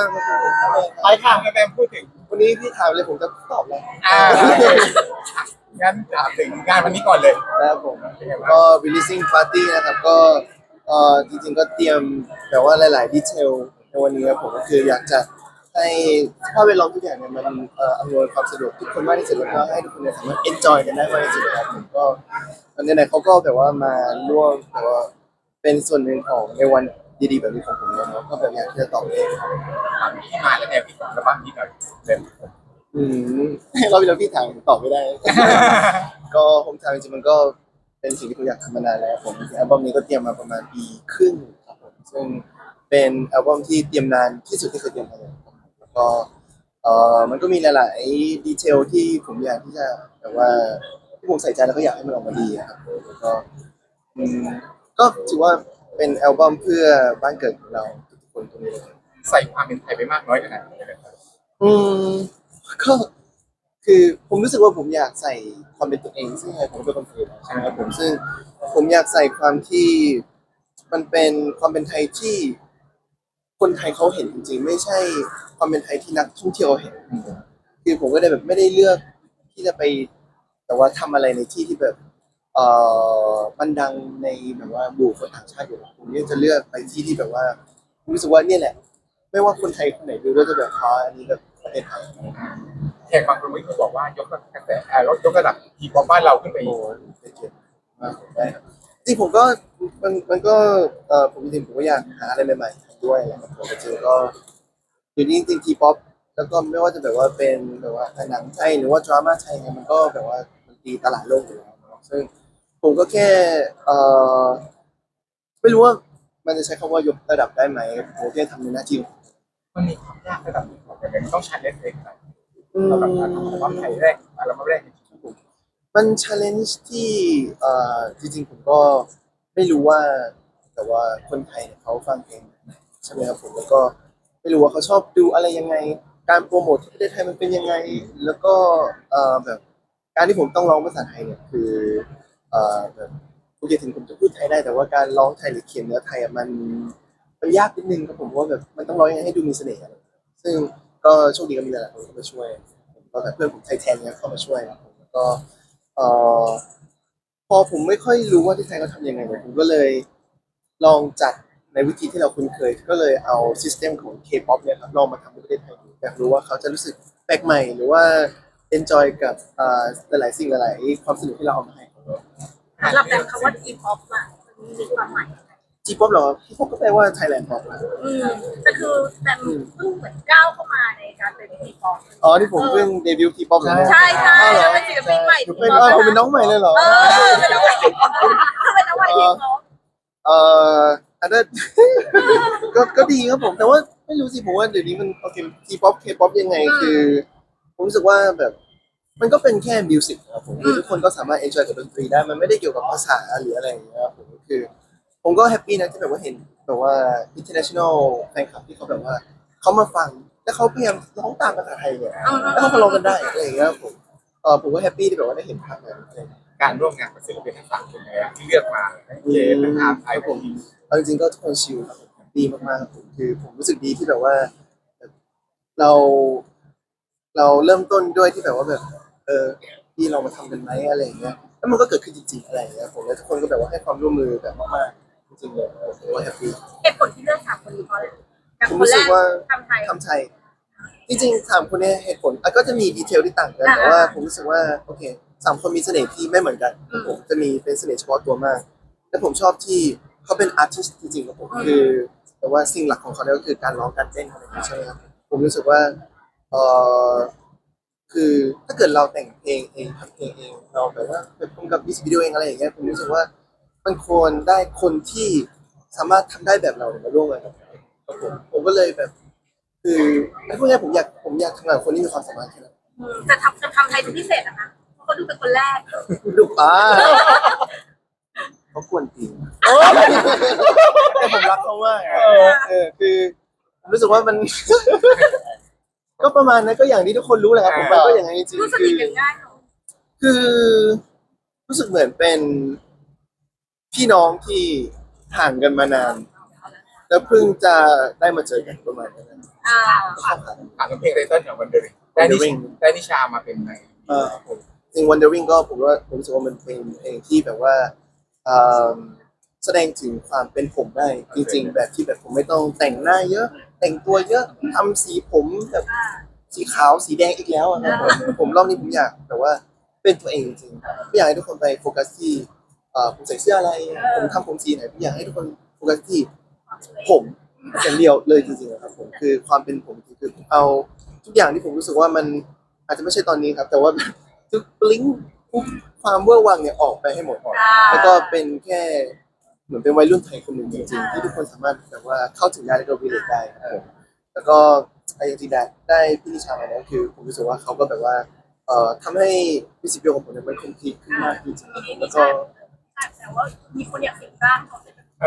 ากครับผมไปค่ะแบมพูดถึงวันนี้พี่ถามเลยผมจะตอบเลยอ่างั้นถามถึงงานวันนี้ก่อนเลยนะครับผมเป็นไงบ้างก็ releasing party นะครับก็เอ่อจริงๆก็เตรียมแบบว่าหลาย ๆ ดีเทลในวันนี้ครับผมก็คืออยากจะให้สภาพแวดล้อมทุกอย่างเนี่ยมันเอ่ออำนวยความสะดวกทุกคนมากที่สุดแล้วก็ให้ทุกคนเนี่ยสามารถ enjoy กันได้มากที่สุดนะครับผมก็ตอนนี้เนี่ยเขาก็แบบว่ามาร่วมแบบว่าเป็นส่วนหนึ่งของในวัน ดีๆแบบนี้ของผมเนาะก็แบบอยากที่จะตอบเองครับถามที่มาและแนวคิดของระบาดนี้หน่อยเบมอืมเราไปแล้วพี่ถามผมตอบไม่ได้ ก็ผมทำจริงๆมันก็เป็นสิ่งที่ผมอยากทำมานานแล้วผมอัลบั้มนี้ก็เตรียมมาประมาณปีครึ่งครับผมซึ่งเป็นอัลบั้มที่เตรียมนานที่สุดที่เคยเตรียมมาเลยครับแล้วก็เอ่อมันก็มีหลายๆดีเทลที่ผมอยากที่จะแบบว่าที่ผมใส่ใจแล้วก็อยากให้มันออกมาดีอะครับแล้วก็อืมก็ถือว่า เป็นอัลบั้มเพื่อบ้านเกิดของเราทุกคนตรงนี้เลยใส่ความเป็นไทยไปมากน้อยขนาดไหนเลยครับอืมก็คือผมรู้สึกว่าผมอยากใส่ความเป็นตัวเอง ซึ่งผมเป็นคนไทยใช่ไหมครับผมซึ่งผมอยากใส่ความที่มันเป็นความเป็นไทยที่ คนไทยเขาเห็นจริงๆ ไม่ใช่ความเป็นไทยที่นักท่องเที่ยวเห็น คือผมก็ได้แบบไม่ได้เลือกที่จะไป แต่ว่าทำอะไรในที่ที่แบบ เอ่อมันดังในแบบว่าบูคนต่างชาติอยู่แล้วผมเนี่ยจะเลือกไปที่ที่แบบว่าผมรู้สึกว่าเนี่ยแหละ ไม่ว่าคนไทยคนไหนดูก็จะแบบอ๋ออันนี้แบบประเทศไทยแขกบางคนไม่เคยบอกว่ายกระดับกระแสอ่ายกระดับทีมของบ้านเราขึ้นไปโอ้อีกโหเป็นเกียรติมากได้ครับจริงผมก็มันมันก็เอ่อผมจริงๆผมก็อยากหาอะไรใหม่ๆด้วยนะครับผมจริงๆก็เดี๋ยวนี้จริงๆทีป๊อปแล้วก็ไม่ว่าจะแบบว่าเป็นแบบว่าหนังไทยหรือว่าดราม่าไทยเนี่ยมันก็แบบว่ามันตีตลาดโลกอยู่แล้วเนอะซึ่ง ผมก็แค่เอ่อไม่รู้ว่ามันจะใช้คำว่ายกระดับได้ไหมผมแค่ทำในหน้าที่ของผมมันมีความยากระดับหนึ่งของแบบต้องชันเลนจ์เองครับอืสำหรับมการทำอัลบั้มไทยแรกอัลบั้มแรกจริงมัน challenge ที่เอ่อจริงๆผมก็ไม่รู้ว่า แต่ว่าคนไทยเนี่ยเขาฟังเพลงใช่ไหมครับผมแล้วก็ไม่รู้ว่าเขาชอบดูอะไรยังไง การโปรโมทที่ประเทศไทยมันเป็นยังไง แล้วก็เอ่อแบบการที่ผมต้องร้องภาษาไทยเนี่ยคือเอ่อ แบบโอเคถึงผมจะพูดไทยได้แต่ว่าการร้องไทยหรือเขียนเนื้อไทยอะมันมันยากนิดนึงครับผมว่าแบบมันต้องร้องยังไงให้ดูมีเสน่ห์อะซึ่งก็โชคดีก็มีหลายๆคนเข้ามาช่วยก็แบบเพื่อนผมไทยแทนเนี่ยเข้ามาช่วยครับผมแล้วก็เอ่อพอผมไม่ค่อยรู้ว่าที่ไทยเขาทำยังไงเนี่ยผมก็เลยลองจัดในวิธีที่เราคุ้นเคย ก็เลยเอาซิสเต็มของ K-POP เนี่ยครับลองมาทำในประเทศไทยดูอยากรู้ว่าเขาจะรู้สึกแปลกใหม่หรือว่า enjoy กับอ่หลายๆสิ่งหลายๆความสนุกที่เราเอามาให้ สำหรับแบบคำว่าทีป๊อปอะมันมีความหมายยังไง J-POP เหรอ K-POP ก็แปลว่า Thailand Pop นะอืมก็คือแต่เพิ่งเหมือนก้าวเข้ามาในการเป็นทีป๊อปอ๋อที่ผมเพิ่งเดบิวต์ K-POP เหรอเนี่ยใช่ใช่อ๋อเหรอแล้วเป็นศิลปินใหม่ทีเป็นป๊อปอ๋อผมเป็นน้องใหม่เลยเหรอเออเป็นน้องใหม่ทีป๊อปเป็นน้องใหม่ทีป๊อปเอ่ออันนั้นก็ก็ดีครับผมแต่ว่าไม่รู้สิผมว่าเดี๋ยวนี้มันโอเคทีป๊อปเคป๊อปยังไงคือ ผมรู้สึกว่าแบบ มันก็เป็นแค่มิวสิกครับผมคือทุกคนก็สามารถเอนจอยกับดนตรีได้มันไม่ได้เกี่ยวกับภาษาหรืออะไรอย่างเงี้ยครับผมคือ ผมก็แฮปปี้นะที่แบบว่าเห็นแบบว่า international แฟนคลับที่เขาแบบว่าเขามาฟังแล้วเขาพยายามร้องตามภาษาไทยเนี่ยแล้วเขาก็ร้องกันได้อะไรอย่างเงี้ยครับผมเออผมก็แฮปปี้ที่แบบว่าได้เห็นภาพนั้นการร่วมงานกับศิลปินทั้งสามคนเนี่ยที่เลือกมาทั้งเจนทั้งอาร์ตไทยผมเอาจริงๆก็ทุกคนชิลครับผมดีมากๆครับผมคือผมรู้สึกดีที่แบบว่า เรา เราเริ่มต้นด้วยที่แบบว่าแบบ เออที่เรามาทำกันไหมอะไรอย่างเงี้ยแล้วมันก็เกิดขึ้นจริงๆอะไรอย่างเงี้ยผมแล้วทุกคนก็แบบว่าให้ความร่วมมือแบบมากๆจริงๆเลยผมว่าแฮปปี้ เหตุผลที่เลือกสามคนนี้เพราะอะไรอย่างผมคนรู้แรสึกกว่า ทำไทย ทำไทยจริงๆสามคนเนี้เหตุผลอะก็จะมีดีเทลที่ต่างกัน อ่าแต่ว่าผมรู้สึกว่าโอเคสามคนมีเสน่ห์ที่ไม่เหมือนกันอืมผมจะมีเป็นเสน่ห์เฉพาะตัวมาก และผมชอบที่เขาเป็นอาร์ติสต์จริงๆครับผมคือ แต่ว่าสิ่งหลักของเขาเนี่ยก็คือการร้องการเต้นอะไรอย่างเงี้ยใช่ไหมครับผมรู้สึกว่า เออคือถ้าเกิดเราแต่งเพลงเองทำเพลงเองเราแบบว่าไปพร้อมกับมิวสิกวิดีโอเองอะไรอย่างเงี้ยผมรู้สึกว่ามันควรได้คนที่สามารถทำได้แบบเราเนี่ยมาร่วมงานกับเราครับผมผมก็เลยแบบ คือไอ้พวกเนี้ยผมอยากผมอยากทำงานกับคนที่มีความสามารถแค่นั้นอืมแต่ทำจะทำไทยเป็นพิเศษนะคะเพราะเขาดูเป็นคนแรกดูป้าเขากวนตีนแต่ผมรักเขามากอะเออคือผมรู้สึกว่ามัน ก็ประมาณนั้นก็อย่างที่ทุกคนรู้แหละครับผมว่าก็อย่างนั้นจริงรู้ๆสคืนิทอกันง่ายเนอะคือ รู้สึกเหมือนเป็น พี่น้องที่ห่างกันมานาน แล้วเพิ่งจะได้มาเจอกันประมาณนั้น อ่าก็เข้าขากันถามถึงเพลงไตเติ้ลของวันเดอร์ได้นิช Wandering ได้นิชามาเป็นไงเออผมจริง Wondering ก็ผมว่าผมรู้สึกว่ามันเป็นเพลงที่แบบว่าอ่าแสดงถึงความเป็นผมได้จริง ๆ แบบที่แบบผมไม่ต้องแต่งหน้าเยอะ แต่งตัวเยอะทำสีผมแบบสีขาวสีแดงอีกแล้วอะครับผมผมรอบนี้ผมอยากแบบว่าเป็นตัวเองจริงๆไม่อยากให้ทุกคนไปโฟกัสที่เอ่อผมใส่เสื้ออะไร ผมทำผมสีไหนผมอยากให้ทุกคนโฟกัสที่ผมอย่างเดียวเลยจริงๆนะครับผมคือความเป็นผมจริงๆคือผมเอาทุกอย่างที่ผมรู้สึกว่ามันอาจจะไม่ใช่ตอนนี้ครับ แต่ว่า ทุกบลิงทุกความเวอร์วังเนี่ยออกไปให้หมดแล้วก็เป็นแค่ เหมือนเป็นวัยรุ่นไทยคนหนึ่งจริงๆที่ทุกคนสามารถแบบว่าเข้าถึงได้แล้วก็วิเลตได้ครับผมแล้วก็ไอ้จริงๆได้ได้พี่นิชามาเนี่ยคือผมรู้สึกว่าเขาก็แบบว่าเอ่อทำให้มิวสิกวิดีโอของผมเนี่ยมันคมพลีทขึ้นมากจริงๆแล้วก็ แต่ว่ามีคนอยากสิงร่างเขาเป็นเอ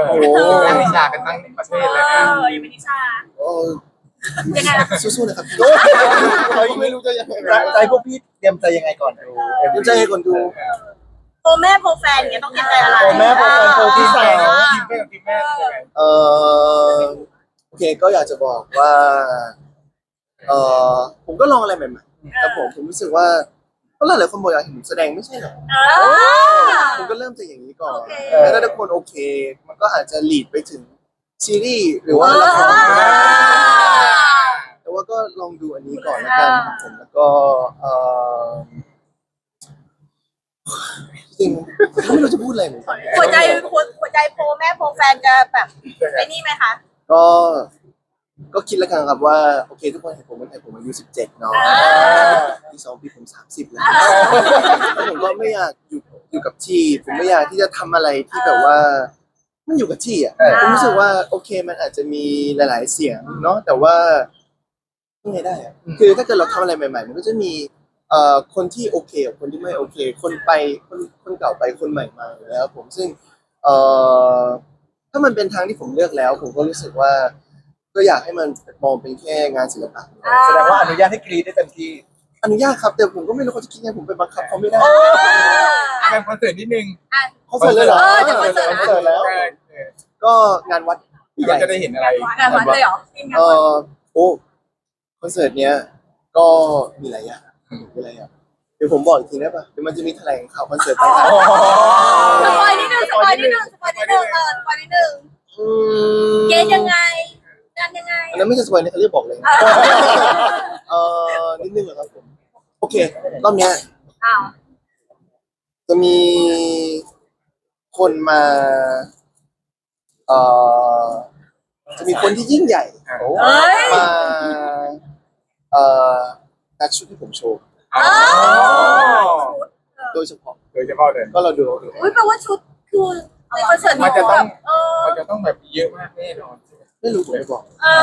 อได้นิชากันทั้งประเทเอศเลยนะอยังเป็นนิชาโอ้ยังไงล่ะสู้ๆนะครับพี่เราไม่รู้จะยังไงใจพวกพี่เตรียมใจยังไงก่อนดูเดี๋ยวใจให้คนดู โปรแม่โปรแฟนเนี่ยต้องเตรียมใจอะไรโปรแม่โปรแฟนโปรที่สาม ทีมแม่กับทีมแม่ยังไงเอ่อโอเคก็อยากจะบอกว่าเออผมก็ลองอะไรใหม่ๆครับผมผมรู้สึกว่าก็หลายๆคนบอกอยากเห็นผมแสดงไม่ใช่เหรอเออ ผมก็เริ่มจากอย่างนี้ก่อนโอเค แล้วถ้าทุกคนโอเค มันก็อาจจะลีดไปถึงซีรีส์หรือว่าละครแต่ว่าก็ลองดูอันนี้ก่อนแล้วกันครับผมแล้วก็เออ จริงๆไม่รู้จะพูดอะไรเหมือนกันหัวใจหัวใจโปรแม่โปรแฟนจะแบบไอ้นี่ไหมคะ ก็ ก็คิดแล้วกันครับว่าโอเคทุกคนเห็นผมเป็นไงผมอายุสิบเจ็ดเนาะอ่าที่สองปีผมสามสิบแล้วแล้วผมก็ไม่อยากอยู่อยู่กับที่ผมไม่อยากที่จะทำอะไรที่แบบว่ามันอยู่กับที่อะผมรู้สึกว่าโอเคมันอาจจะมีหลาย ๆ เสียงเนาะแต่ว่ายังไงได้อะคือถ้าเกิดเราทำอะไรใหม่ ๆ มันก็จะมี เอ่อคนที่โอเคกับคนที่ไม่โอเค คนไปคนคนเก่าไปคนใหม่มาอยู่แล้วผมซึ่งเอ่อถ้ามันเป็นทางที่ผมเลือกแล้ว ผมก็รู้สึกว่า ก็อยากให้มันมองเป็นแค่งานศิลปะแสดงว่าอนุญาตให้กรีดได้เต็มที่อนุญาตครับแต่ผมก็ไม่รู้เขาจะคิดไงผมไปบังคับเขาไม่ได้แข่งคอนเสิร์ตนิดนึงเขาเสร็จเลยเหรอเออจะคอนเสิร์ตนะเสร็จแล้วเออเออก็งานวัดใหเราญ่จะได้เห็นอะไร งานวัดเลยเหรอทีมงานเอวัด อโอ้คอนเสิร์ตเนี้ยก็มีหลายอย่าง มีหลายอย่างเดี๋ยวผมบอกอีกทีได้ปะเดี๋ยวมันจะมีแถลงข่าวคอนเสิร์ตต่างสปอยนิดนึงสปอยนิดนึงสปอยนิดนึงเออสปอยนิดนึงๆอืมเกณฑ์ยังไงงานยังไงอันนั้นไม่ใช่สปอยนะเขาเรียกบอกเลย เออนิดนึงเหรอครับผม โอเค รอบเนี้ย อ้าวจะมีคนมาเอ่อจะมีคนที่ยิ่งใหญ่ เอ้ย มาเอ่อ นัดชุดที่ผมโชว์ อ๋อโดยเฉพาะโดยเฉพาะเลยก็เราดูเอาเองอุ้ยแปลว่าชุดคือในคอนเสิร์ตมันจะต้องเออมันจะต้องแบบเยอะมากแน่นอนไม่รู้ผมไม่บอกเออ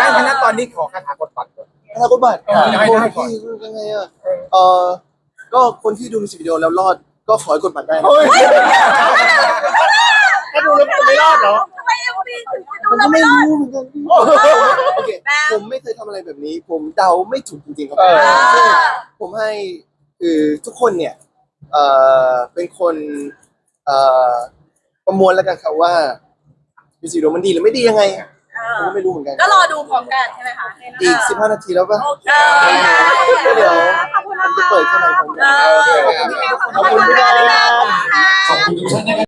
งั้นคณะตอนนี้ขอคาถากดปัดก่อน ถ้าก็บัตรเออยังไงได้ก่อนพี่ยังไงอะเออก็คนที่ดูมิวสิกวิดีโอแล้วรอดก็ขอให้กดบัตรได้นะ ถ้าดูแล้วมันไม่รอดเหรอ ทำไมเอ็ มวีถึงจะผดูมแล้ก็วไม่ไม่รอด รู้เหมือนกันโอเคผมไม่เคยทำอะไรแบบนี้ ผมเดาไม่ถูกจริงๆครับเออ ซึ่งผมให้คือทุกคนเนี่ยเอ่อเป็นคนเอ่อประมวลแล้วกันครับว่ามิวสิกวิดีโอมันดีหรือไม่ดียังไงผมก็ไม่รู้เหมือนกันก็รอดูพร้อมกันใช่ไหมคะอีก15นาทีแล้วป่ะ โอเคเดี๋ยวขอบคุณผมจะเปิดข้างในผม เออขอบคุณพี่แมวขอบคุณ